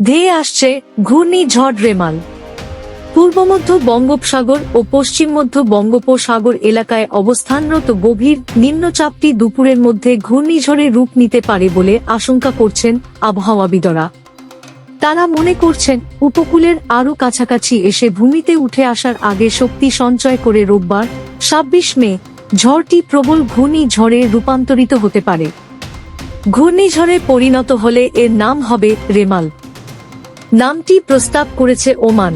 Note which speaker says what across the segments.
Speaker 1: ধেয়ে আসছে ঘূর্ণিঝড় রেমাল। পূর্ব মধ্য বঙ্গোপসাগর ও পশ্চিম মধ্য বঙ্গোপসাগর এলাকায় অবস্থানরত গভীর নিম্নচাপটি দুপুরের মধ্যে ঘূর্ণিঝড়ে রূপ নিতে পারে বলে আশঙ্কা করছেন আবহাওয়াবিদরা তারা মনে করছেন, উপকূলের আরও কাছাকাছি এসে ভূমিতে উঠে আসার আগে শক্তি সঞ্চয় করে রোববার ছাব্বিশ মে ঝড়টি প্রবল ঘূর্ণিঝড়ে রূপান্তরিত হতে পারে। ঘূর্ণিঝড়ে পরিণত হলে এর নাম হবে রেমাল। নামটি প্রস্তাব করেছে ওমান।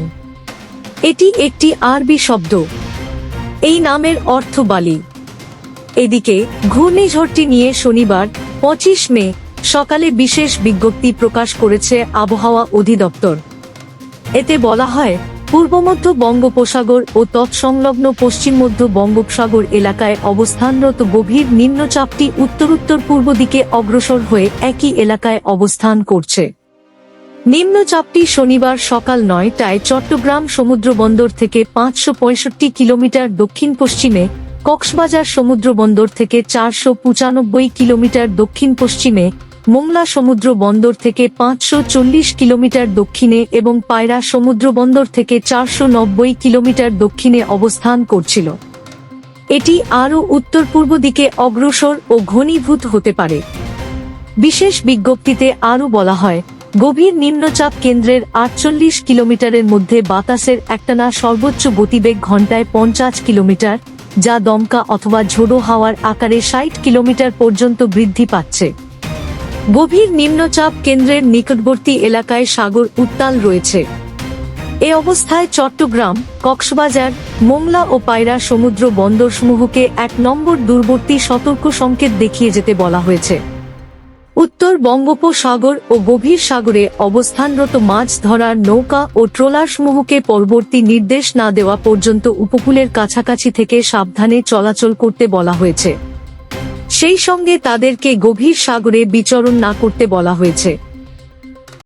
Speaker 1: এটি একটি আরবি শব্দ। এই নামের অর্থ বালি। এদিকে, ঘূর্ণিঝড়টি নিয়ে শনিবার, পঁচিশ মে, সকালে বিশেষ বিজ্ঞপ্তি প্রকাশ করেছে আবহাওয়া অধিদপ্তর। এতে বলা হয়, পূর্ব মধ্য বঙ্গোপসাগর ও তৎসংলগ্ন পশ্চিম মধ্য বঙ্গোপসাগর এলাকায় অবস্থানরত গভীর নিম্নচাপটি উত্তরোত্তর পূর্ব দিকে অগ্রসর হয়ে একই এলাকায় অবস্থান করছে। নিম্নচাপটি শনিবার সকাল নয়টায় চট্টগ্রাম সমুদ্রবন্দর থেকে পাঁচশো পঁয়ষট্টি কিলোমিটার দক্ষিণ পশ্চিমে কক্সবাজার সমুদ্রবন্দর থেকে চারশো পঁচানব্বই কিলোমিটার দক্ষিণ পশ্চিমে মোংলা সমুদ্র বন্দর থেকে পাঁচশো চল্লিশ কিলোমিটার দক্ষিণে এবং পায়রা সমুদ্র বন্দর থেকে চারশো নব্বই কিলোমিটার দক্ষিণে অবস্থান করছিল। এটি আরও উত্তর পূর্ব দিকে অগ্রসর ও ঘনীভূত হতে পারে। বিশেষ বিজ্ঞপ্তিতে আরও বলা হয় গভীর নিম্নচাপ কেন্দ্রের আটচল্লিশ কিলোমিটারের মধ্যে বাতাসের একটানা সর্বোচ্চ গতিবেগ ঘন্টায় পঞ্চাশ কিলোমিটার, যা দমকা অথবা ঝোড়ো হাওয়ার আকারে ষাট কিলোমিটার পর্যন্ত বৃদ্ধি পাচ্ছে। গভীর নিম্নচাপ কেন্দ্রের নিকটবর্তী এলাকায় সাগর উত্তাল রয়েছে। এ অবস্থায় চট্টগ্রাম, কক্সবাজার, মোংলা ও পায়রা সমুদ্র বন্দরসমূহকে এক নম্বর দূরবর্তী সতর্ক সংকেত দেখিয়ে যেতে বলা হয়েছে। উত্তর বঙ্গোপসাগর ও গভীর সাগরে অবস্থানরত মাছ ধরার নৌকা ও ট্রোলারসমূহকে পরবর্তী নির্দেশ না দেওয়া পর্যন্ত উপকূলের কাছাকাছি থেকে সাবধানে চলাচল করতে বলা হয়েছে। সেই সঙ্গে তাদেরকে গভীর সাগরে বিচরণ না করতে বলা হয়েছে।